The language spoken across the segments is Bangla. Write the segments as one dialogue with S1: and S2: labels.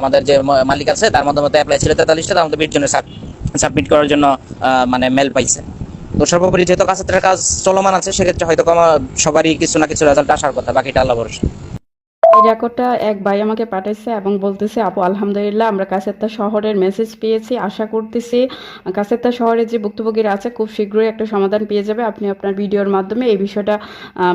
S1: আমাদের যে মালিক আছে, তার মধ্যে অ্যাপ্লাই ছিল তেতাল্লিশটা, তার মধ্যে বিশ সাবমিট করার জন্য মানে মেল পাইছে। তো সর্বোপরি যেহেতু কাছের কাজ চলমান আছে, সেক্ষেত্রে হয়তো সবারই কিছু না কিছু রেজাল্ট আসার কথা, বাকিটা আল্লাহ ভরসা।
S2: এই রেকর্ডটা এক ভাই আমাকে পাঠাইছে এবং বলতেছে, আপু, আলহামদুলিল্লাহ, আমরা কাছেরটা শহরের মেসেজ পেয়েছি। আশা করতেছি, কাছেরটা শহরে যে ভুক্তভোগীরা আছে, খুব শীঘ্রই একটা সমাধান পেয়ে যাবে। আপনি আপনার ভিডিওর মাধ্যমে এই বিষয়টা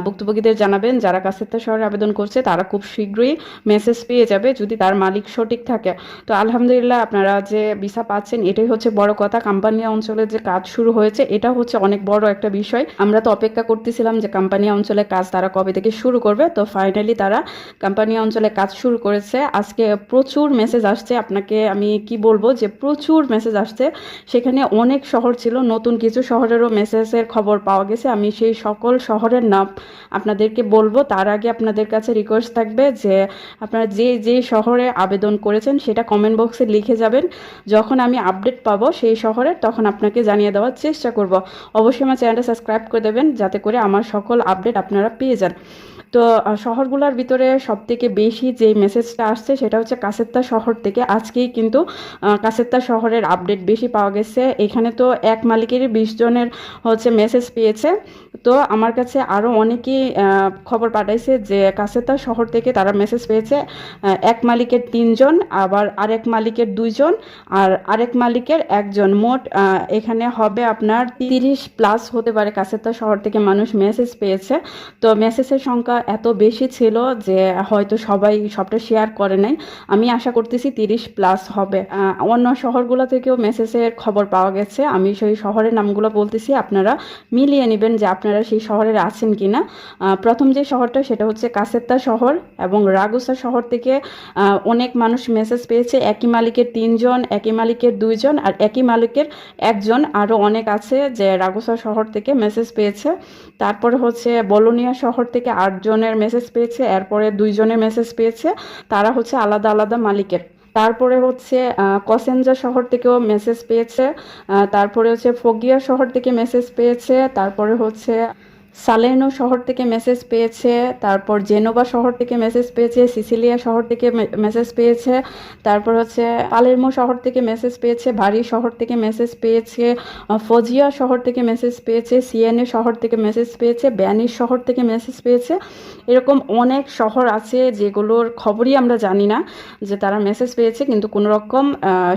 S2: ভুক্তভোগীদের জানাবেন। যারা কাছেরটা শহরে আবেদন করছে, তারা খুব শীঘ্রই মেসেজ পেয়ে যাবে যদি তার মালিক সঠিক থাকে। তো আলহামদুলিল্লাহ, আপনারা যে ভিসা পাচ্ছেন, এটাই হচ্ছে বড় কথা। কোম্পানি অঞ্চলে যে কাজ শুরু হয়েছে, এটা হচ্ছে অনেক বড় একটা বিষয়। আমরা তো অপেক্ষা করতেছিলাম যে কোম্পানি অঞ্চলে কাজ তারা কবে থেকে শুরু করবে। তো ফাইনালি তারা কোম্পানি অঞ্চলে কাজ শুরু করেছে। আজকে প্রচুর মেসেজ আসছে আপনাকে, আমি কি বলব যে প্রচুর মেসেজ আসছে। সেখানে অনেক শহর ছিল, নতুন কিছু শহরেরও মেসেজের খবর পাওয়া গেছে। আমি সেই সকল শহরের নাম আপনাদেরকে বলব। তার আগে আপনাদের কাছে রিকোয়েস্ট থাকবে যে আপনারা যে যে শহরে আবেদন করেছেন সেটা কমেন্ট বক্সে লিখে যাবেন। যখন আমি আপডেট পাবো সেই শহরের তখন আপনাকে জানিয়ে দেওয়ার চেষ্টা করব। অবশ্যই আমার চ্যানেলটা সাবস্ক্রাইব করে দেবেন, যাতে করে আমার সকল আপডেট আপনারা পেয়ে যান। তো শহরগুলোর ভিতরে সব থেকে বেশি যে মেসেজটা আসছে সেটা হচ্ছে কাসেত্তা শহর থেকে। আজকেই কিন্তু কাসেত্তা শহরের আপডেট বেশি পাওয়া গেছে। এখানে তো এক মালিকেরই বিশ জনের হচ্ছে মেসেজ পেয়েছে। তো আমার কাছে আরও অনেকেই খবর পাঠাইছে যে কাসেত্তা শহর থেকে তারা মেসেজ পেয়েছে এক মালিকের তিনজন, আবার আরেক মালিকের দুইজন, আর আরেক মালিকের একজন। মোট এখানে হবে আপনার তিরিশ প্লাস হতে পারে কাসেত্তা শহর থেকে মানুষ মেসেজ পেয়েছে। তো মেসেজের সংখ্যা এত বেশি ছিল যে হয়তো সবাই সবটা শেয়ার করে নাই। আমি আশা করতেছি তিরিশ প্লাস হবে। অন্য শহরগুলো থেকেও মেসেজের খবর পাওয়া গেছে। আমি সেই শহরের নামগুলো বলতেছি, আপনারা মিলিয়ে নেবেন যে আপনারা সেই শহরের আছেন কিনা আহ, প্রথম যে শহরটা সেটা হচ্ছে কাসেত্তা শহর এবং রাগুসা শহর থেকে অনেক মানুষ মেসেজ পেয়েছে একই মালিকের তিনজন একই মালিকের দুইজন আর একই মালিকের একজন আরও অনেক আছে যে রাগুসা শহর থেকে মেসেজ পেয়েছে। তারপরে হচ্ছে বলোনিয়া শহর থেকে আটজনের মেসেজ পেয়েছে এরপরে দুইজনের মেসেজ পেয়েছে তারা হচ্ছে আলাদা আলাদা মালিকের। তারপরে হচ্ছে কসেঞ্জা শহর থেকেও মেসেজ পেয়েছে তারপরে হচ্ছে ফোগিয়া শহর থেকে মেসেজ পেয়েছে, তারপরে হচ্ছে সালেনো শহর থেকে মেসেজ পেয়েছে তারপর জেনোভা শহর থেকে মেসেজ পেয়েছে সিসিলিয়া শহর থেকে মেসেজ পেয়েছে তারপর হচ্ছে পালেরমো শহর থেকে মেসেজ পেয়েছে ভারি শহর থেকে মেসেজ পেয়েছে ফজিয়া শহর থেকে মেসেজ পেয়েছে সিএনএ শহর থেকে মেসেজ পেয়েছে ব্যানিস শহর থেকে মেসেজ পেয়েছে। এরকম অনেক শহর আছে যেগুলোর খবরই আমরা জানি না যে তারা মেসেজ পেয়েছে কিন্তু কোনো রকম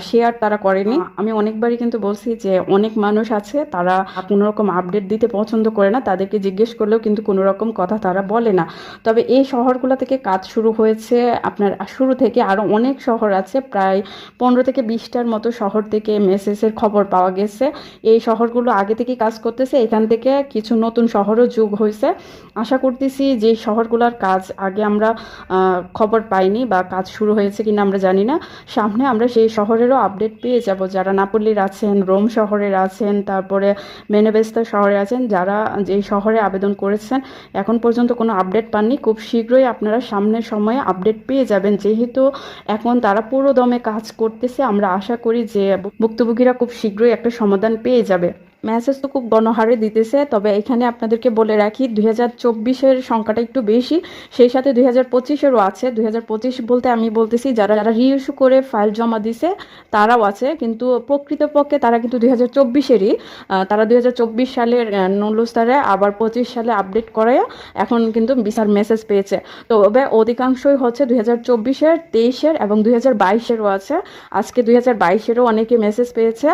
S2: শেয়ার তারা করেনি। আমি অনেকবারই কিন্তু বলছি যে অনেক মানুষ আছে তারা কোনো রকম আপডেট দিতে পছন্দ করে না তাদেরকে জিজ্ঞেস করলেও কিন্তু কোনো রকম কথা তারা বলে না। তবে এই শহরগুলো থেকে কাজ শুরু হয়েছে আপনার শুরু থেকে আরও অনেক শহর আছে, প্রায় পনেরো থেকে বিশটার মতো শহর থেকে মেসেজের খবর পাওয়া গেছে। এই শহরগুলো আগে থেকে কাজ করতেছে, এখান থেকে কিছু নতুন শহরও যোগ হয়েছে। আশা করতেছি যে শহরগুলোর কাজ আগে আমরা খবর পাইনি বা কাজ শুরু হয়েছে কিনা আমরা জানি না। সামনে আমরা সেই শহরেরও আপডেট পেয়ে যাব। যারা নাপল্লির আছেন, রোম শহরের আছেন, তারপরে মেনেবেস্তা শহরে আছেন, যারা যে শহরে আবেদন করেছেন। এখন পর্যন্ত কোনো আপডেট পাননি। খুব শীঘ্রই আপনারা সামনের সময়ে আপডেট পেয়ে যাবেন। যেহেতু এখন তারা পুরো দমে কাজ করতেছে, আমরা আশা করি যে ভুক্তভোগীরা খুব শীঘ্রই একটা সমাধান পেয়ে যাবে। মেসেজ তো খুব গণহারে দিতেছে, তবে এখানে আপনাদেরকে বলে রাখি, দুই হাজার চব্বিশের সংখ্যাটা একটু বেশি, সেই সাথে দুই হাজার পঁচিশেরও আছে। দুই হাজার পঁচিশ বলতে আমি বলতেছি, যারা যারা রিইস্যু করে ফাইল জমা দিছে, তারাও আছে, কিন্তু প্রকৃতপক্ষে তারা কিন্তু দুই হাজার চব্বিশেরই তারা দুই হাজার চব্বিশ সালের নুলুস্তারে, আবার পঁচিশ সালে আপডেট করে এখন কিন্তু বিশাল মেসেজ পেয়েছে। তবে অধিকাংশই হচ্ছে দুই হাজার চব্বিশের, তেইশের এবং দুই হাজার বাইশেরও আছে। আজকে দুই হাজার বাইশেরও অনেকে মেসেজ পেয়েছে।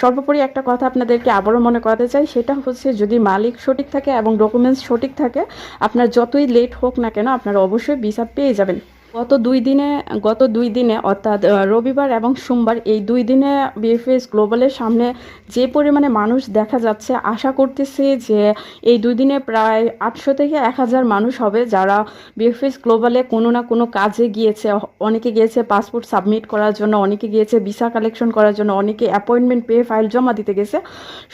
S2: সর্বোপরি একটা কথা আপনাদেরকে আবারও মনে করাতে চাই, সেটা হচ্ছে যদি মালিক সঠিক থাকে এবং ডকুমেন্টস সঠিক থাকে, আপনার যতই লেট হোক না কেন, আপনারা অবশ্যই ভিসা পেয়ে যাবেন। গত দুই দিনে, গত দুই দিনে, অর্থাৎ রবিবার এবং সোমবার এই দুই দিনে বিএফএস গ্লোবালের সামনে যে পরিমাণে মানুষ দেখা যাচ্ছে, আশা করতেছি যে এই দুই দিনে প্রায় আটশো থেকে এক হাজার মানুষ হবে যারা বিএফএস গ্লোবালে কোনো না কোনো কাজে গিয়েছে। অনেকে গিয়েছে পাসপোর্ট সাবমিট করার জন্য, অনেকে গিয়েছে ভিসা কালেকশন করার জন্য, অনেকে অ্যাপয়েন্টমেন্ট পেয়ে ফাইল জমা দিতে গেছে।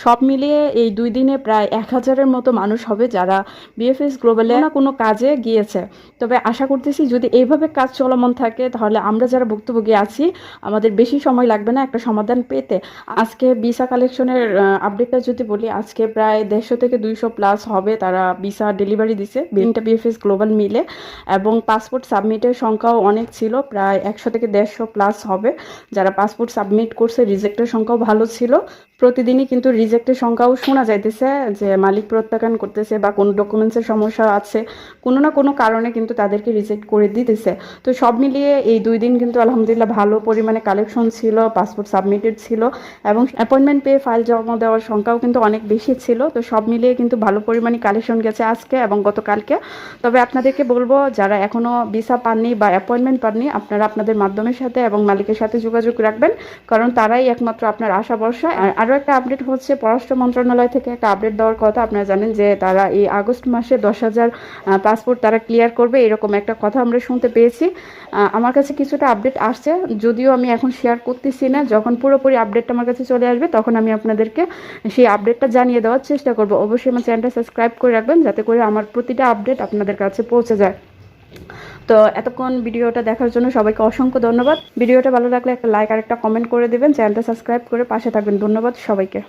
S2: সব মিলিয়ে এই দুই দিনে প্রায় এক হাজারের মতো মানুষ হবে যারা বিএফএস গ্লোবালে না কোনো কাজে গিয়েছে। তবে আশা করতেছি যদি এইভাবে অনেক কাজ চলমান থাকে, তাহলে আমরা যারা ভুক্তভোগী আছি, আমাদের বেশি সময় লাগবে না একটা সমাধান পেতে। আজকে ভিসা কালেকশনের আপডেটটা যদি বলি, আজকে প্রায় দেড়শো থেকে দুইশো প্লাস হবে তারা ভিসা ডেলিভারি দিছে তিনটা বিএফএস গ্লোবাল মিলে। এবং পাসপোর্ট সাবমিটের সংখ্যাও অনেক ছিল, প্রায় একশো থেকে দেড়শো প্লাস হবে। যারা পাসপোর্ট সাবমিট করছে রিজেক্টের সংখ্যাও ভালো ছিল। প্রতিদিনই কিন্তু রিজেক্টের সংখ্যাও শোনা যাইতেছে, যে মালিক প্রত্যাখ্যান করতেছে বা কোনো ডকুমেন্টসের সমস্যা আছে। কোনো না কোনো কারণে কিন্তু তাদেরকে রিজেক্ট করে দিতেছে। তো সব মিলিয়ে এই দুই দিন কিন্তু আলহামদুলিল্লাহ ভালো পরিমাণে কালেকশন ছিল পাসপোর্ট সাবমিটেড ছিল এবং অ্যাপয়েন্টমেন্ট পেয়ে ফাইল জমা দেওয়ার সংখ্যাও কিন্তু অনেক বেশি ছিল। তো সব মিলিয়ে কিন্তু ভালো পরিমাণে কালেকশন গেছে আজকে এবং গতকালকে। তবে আপনাদেরকে বলব, যারা এখনও ভিসা পাননি বা অ্যাপয়েন্টমেন্ট পাননি, আপনারা আপনাদের মাধ্যমের সাথে এবং মালিকের সাথে যোগাযোগ রাখবেন, কারণ তারাই একমাত্র আপনার আশা ভরসা। আর আরও একটা আপডেট হচ্ছে, পররাষ্ট্র মন্ত্রণালয় থেকে একটা আপডেট দেওয়ার কথা আপনারা জানেন যে তারা এই আগস্ট মাসে দশ হাজার পাসপোর্ট তারা ক্লিয়ার করবে, এরকম একটা কথা আমরা শুনতে পেয়েছি। আমার কাছে কিছুটা আপডেট আসছে। যদিও আমি এখন শেয়ার করতেছি না, যখন পুরোপুরি আপডেটটা আমার কাছে চলে আসবে, তখন আমি আপনাদেরকে সেই আপডেটটা জানিয়ে দেওয়ার চেষ্টা করব। অবশ্যই আমার চ্যানেলটা সাবস্ক্রাইব করে রাখবেন, যাতে করে আমার প্রতিটা আপডেট আপনাদের কাছে পৌঁছে যায়। তো এতক্ষণ ভিডিওটা দেখার জন্য সবাইকে অসংখ্য ধন্যবাদ। ভিডিওটা ভালো লাগলে একটা লাইক আর একটা কমেন্ট করে দেবেন। চ্যানেলটা সাবস্ক্রাইব করে পাশে থাকবেন। ধন্যবাদ সবাইকে।